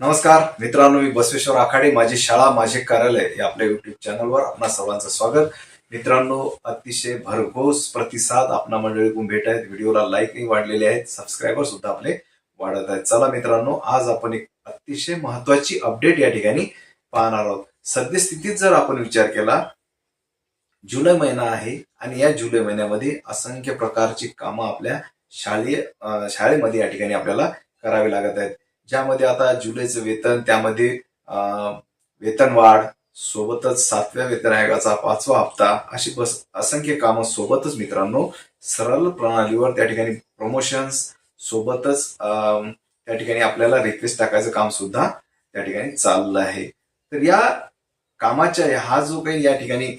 नमस्कार मित्रांनो मी बसवेश्वर आखाडे माझी शाळा माझे कार्यालय या आपल्या युट्यूब चॅनलवर आपणा सर्वांचं स्वागत. मित्रांनो अतिशय भरघोस प्रतिसाद आपणा मंडळीकडून भेट आहेत. व्हिडिओला लाईकही वाढलेले आहेत. सबस्क्रायबर सुद्धा आपले वाढत आहेत. चला मित्रांनो आज आपण एक अतिशय महत्वाची अपडेट या ठिकाणी पाहणार आहोत. सद्यस्थितीत जर आपण विचार केला जुलै महिना आहे आणि या जुलै महिन्यामध्ये असंख्य प्रकारची कामं आपल्या शालेय शाळेमध्ये या ठिकाणी आपल्याला करावी लागत आहेत. ज्यामध्ये आता जुलैचं वेतन त्यामध्ये अं, वेतनवाढ सोबतच सातव्या वेतन आयोगाचा पाचवा हप्ता अशी बस असंख्य कामं सोबतच मित्रांनो सरळ प्रणालीवर त्या ठिकाणी प्रमोशन्स सोबतच अं, त्या ठिकाणी आपल्याला रिक्वेस्ट टाकायचं काम सुद्धा त्या ठिकाणी चाललं आहे. तर या कामाच्या हा जो काही या ठिकाणी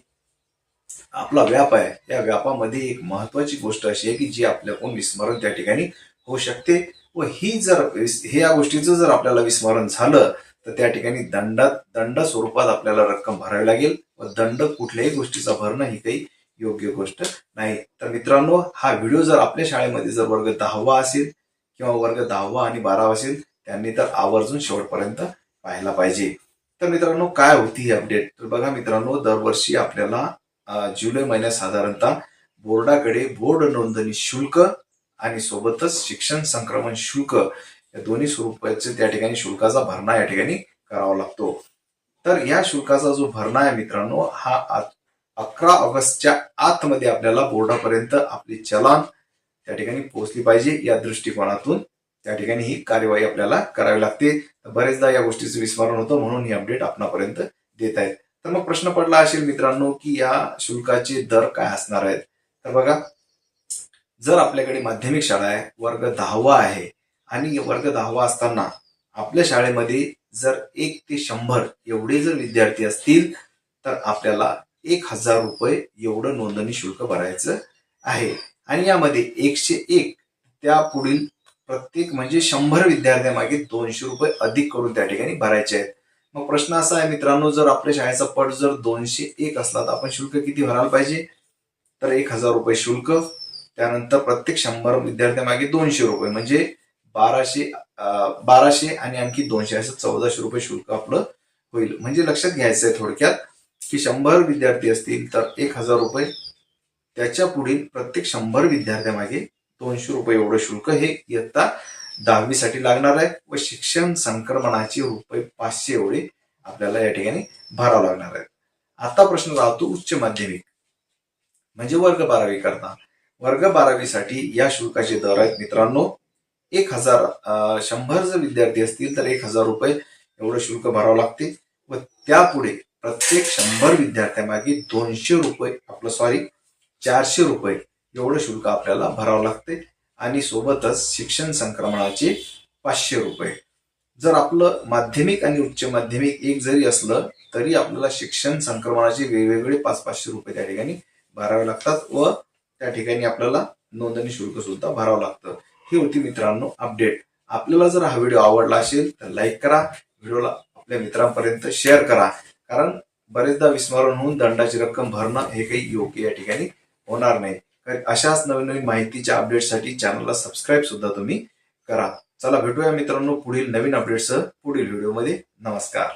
आपला व्याप आहे या व्यापामध्ये एक महत्वाची गोष्ट अशी आहे की जी आपल्याकडून विस्मरण त्या ठिकाणी होऊ शकते. व ही जर ह्या हे या गोष्टीचं जर आपल्याला विस्मरण झालं तर त्या ठिकाणी दंडात दंड स्वरूपात आपल्याला रक्कम भरावी लागेल व दंड कुठल्याही गोष्टीचा भरणं ही काही योग्य गोष्ट नाही. तर मित्रांनो हा व्हिडिओ जर आपल्या शाळेमध्ये जर वर्ग दहावा असेल किंवा वर्ग दहावा आणि बारावा असेल त्यांनी तर आवर्जून शेवटपर्यंत पाहायला पाहिजे. तर मित्रांनो काय होती ही अपडेट? तर बघा मित्रांनो दरवर्षी आपल्याला जुलै महिन्यात साधारणतः बोर्डाकडे बोर्ड नोंदणी शुल्क आणि सोबतच शिक्षण संक्रमण शुल्क या दोन्ही स्वरूपाचे त्या ठिकाणी शुल्काचा भरणा या ठिकाणी करावा लागतो. तर या शुल्काचा जो भरणा आहे मित्रांनो हा अकरा ऑगस्टच्या आतमध्ये आपल्याला बोर्डापर्यंत आपली चलान त्या ठिकाणी पोहोचली पाहिजे. या दृष्टिकोनातून त्या ठिकाणी ही कार्यवाही आपल्याला करावी लागते. बरेचदा या गोष्टीचं विस्मरण होतं म्हणून ही अपडेट आपणापर्यंत देत आहेत. तर मग प्रश्न पडला असेल मित्रांनो की या शुल्काचे दर काय असणार आहेत? तर बघा जर आपल्याकडे माध्यमिक शाळा आहे वर्ग दहावा आहे आणि वर्ग दहावा असताना आपल्या शाळेमध्ये जर एक ते शंभर एवढे जर विद्यार्थी असतील तर आपल्याला एक हजार रुपये एवढं नोंदणी शुल्क भरायचं आहे. आणि यामध्ये एकशे एक त्या पुढील प्रत्येक म्हणजे शंभर विद्यार्थ्यामागे दोनशे रुपये अधिक करून त्या ठिकाणी भरायचे आहेत. मग प्रश्न असा आहे मित्रांनो जर आपल्या शाळेचा पट जर दोनशे एक असला तर आपण शुल्क किती भरायला पाहिजे? तर एक हजार रुपये शुल्क. त्यानंतर प्रत्येक शंभर विद्यार्थ्यामागे दोनशे रुपये. म्हणजे बाराशे बाराशे आणि आणखी दोनशे असं चौदाशे रुपये शुल्क आपलं होईल. म्हणजे लक्षात घ्यायचं आहे थोडक्यात की शंभर विद्यार्थी असतील तर एक हजार रुपये. त्याच्या पुढील प्रत्येक शंभर विद्यार्थ्यामागे दोनशे रुपये एवढं शुल्क हे इयत्ता दहावीसाठी लागणार आहे व शिक्षण संक्रमणाचे रुपये पाचशे एवढे आपल्याला या ठिकाणी भरावं लागणार आहे. आता प्रश्न राहतो उच्च माध्यमिक. म्हणजे वर्ग बारावी करता. वर्ग बारावीसाठी या शुल्काचे दर आहेत मित्रांनो. एक हजार शंभर जर विद्यार्थी असतील तर एक हजार रुपये एवढं शुल्क भरावं लागते. व त्यापुढे प्रत्येक शंभर विद्यार्थ्यामागे दोनशे रुपये आपलं सॉरी चारशे रुपये एवढं शुल्क आपल्याला भरावं लागते. आणि सोबतच शिक्षण संक्रमणाचे पाचशे रुपये. जर आपलं माध्यमिक आणि उच्च माध्यमिक एक जरी असलं तरी आपल्याला शिक्षण संक्रमणाचे वेगवेगळे पाच पाचशे रुपये त्या ठिकाणी भरावे लागतात. व त्या ठिकाणी आपल्याला नोंदणी शुल्क सुद्धा भरावं लागतं. ही होती मित्रांनो अपडेट आपल्याला जर हा व्हिडिओ आवडला असेल तर लाईक करा. व्हिडिओला आपल्या मित्रांपर्यंत शेअर करा. कारण बरेचदा विस्मरण होऊन दंडाची रक्कम भरणं हे काही योग्य या ठिकाणी होणार नाही. अशाच नवीन नवीन माहितीच्या अपडेटसाठी चॅनलला सबस्क्राईब सुद्धा तुम्ही करा. चला भेटूया मित्रांनो पुढील नवीन अपडेटसह पुढील व्हिडिओमध्ये नमस्कार.